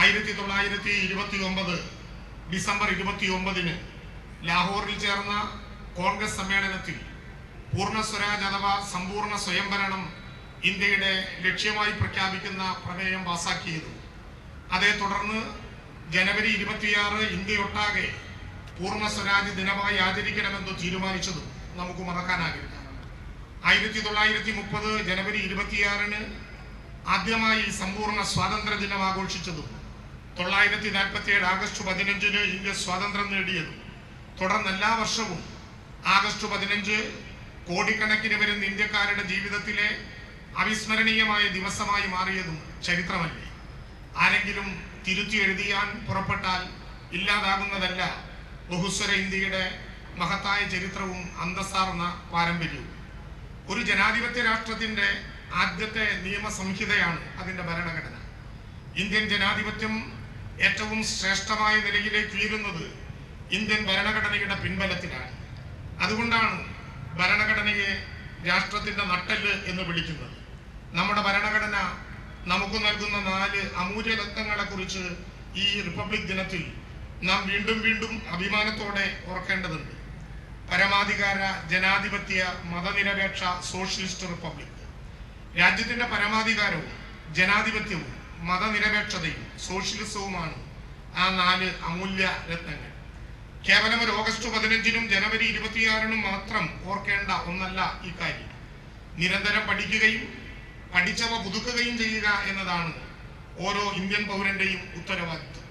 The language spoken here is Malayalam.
ആയിരത്തി തൊള്ളായിരത്തി ഇരുപത്തി ഒമ്പത് ഡിസംബർ ഇരുപത്തി ഒമ്പതിന് ലാഹോറിൽ ചേർന്ന കോൺഗ്രസ് സമ്മേളനത്തിൽ പൂർണ സ്വരാജ് അഥവാ സമ്പൂർണ സ്വയംഭരണം ഇന്ത്യയുടെ ലക്ഷ്യമായി പ്രഖ്യാപിക്കുന്ന പ്രമേയം പാസാക്കിയതും അതേ തുടർന്ന് ജനുവരി ഇരുപത്തിയാറ് ഇന്ത്യയൊട്ടാകെ പൂർണ സ്വരാജ് ദിനമായി ആചരിക്കണമെന്ന് തീരുമാനിച്ചതും നമുക്ക് മറക്കാനാകില്ല. ആയിരത്തി തൊള്ളായിരത്തി മുപ്പത് ജനുവരി ഇരുപത്തിയാറിന് ആദ്യമായി സമ്പൂർണ സ്വാതന്ത്ര്യ ദിനം ആഘോഷിച്ചതും തൊള്ളായിരത്തി നാൽപ്പത്തി ഏഴ് ആഗസ്റ്റ് പതിനഞ്ചിന് ഇന്ത്യ സ്വാതന്ത്ര്യം നേടിയതും. തുടർന്ന് എല്ലാ വർഷവും ആഗസ്റ്റ് പതിനഞ്ച് കോടിക്കണക്കിന് വരുന്ന ഇന്ത്യക്കാരുടെ ജീവിതത്തിലെ അവിസ്മരണീയമായ ദിവസമായി മാറിയതും ചരിത്രമല്ലേ? ആരെങ്കിലും തിരുത്തി എഴുതിയാൻ പുറപ്പെട്ടാൽ ഇല്ലാതാകുന്നതല്ല ബഹുസ്വര ഇന്ത്യയുടെ മഹത്തായ ചരിത്രവും അന്തസ്സാർന്ന പാരമ്പര്യവും. ഒരു ജനാധിപത്യ രാഷ്ട്രത്തിന്റെ ആദ്യത്തെ നിയമസംഹിതയാണ് അതിന്റെ ഭരണഘടന. ഇന്ത്യൻ ജനാധിപത്യം ഏറ്റവും ശ്രേഷ്ഠമായ നിലയിലേക്ക് ഉയരുന്നത് ഇന്ത്യൻ ഭരണഘടനയുടെ പിൻബലത്തിലാണ്. അതുകൊണ്ടാണ് ഭരണഘടനയെ രാഷ്ട്രത്തിന്റെ നട്ടെല്ല് എന്ന് വിളിക്കുന്നത്. നമ്മുടെ ഭരണഘടന നമുക്ക് നൽകുന്ന നാല് അമൂല്യ കുറിച്ച് ഈ റിപ്പബ്ലിക് ദിനത്തിൽ നാം വീണ്ടും വീണ്ടും അഭിമാനത്തോടെ ഓർക്കേണ്ടതുണ്ട്. പരമാധികാര ജനാധിപത്യ മതനിരപേക്ഷ സോഷ്യലിസ്റ്റ് റിപ്പബ്ലിക്. രാജ്യത്തിന്റെ പരമാധികാരവും ജനാധിപത്യവും മതനിരപേക്ഷതയും സോഷ്യലിസവുമാണ് ആ നാല് അമൂല്യ രത്നങ്ങൾ. കേവലം ഒരു ഓഗസ്റ്റ് പതിനഞ്ചിനും ജനുവരി ഇരുപത്തിയാറിനും മാത്രം ഓർക്കേണ്ട ഒന്നല്ല ഈ കാര്യം. നിരന്തരം പഠിക്കുകയും പഠിച്ചവ പുതുക്കുകയും ചെയ്യുക എന്നതാണ് ഓരോ ഇന്ത്യൻ പൗരന്റെയും ഉത്തരവാദിത്വം.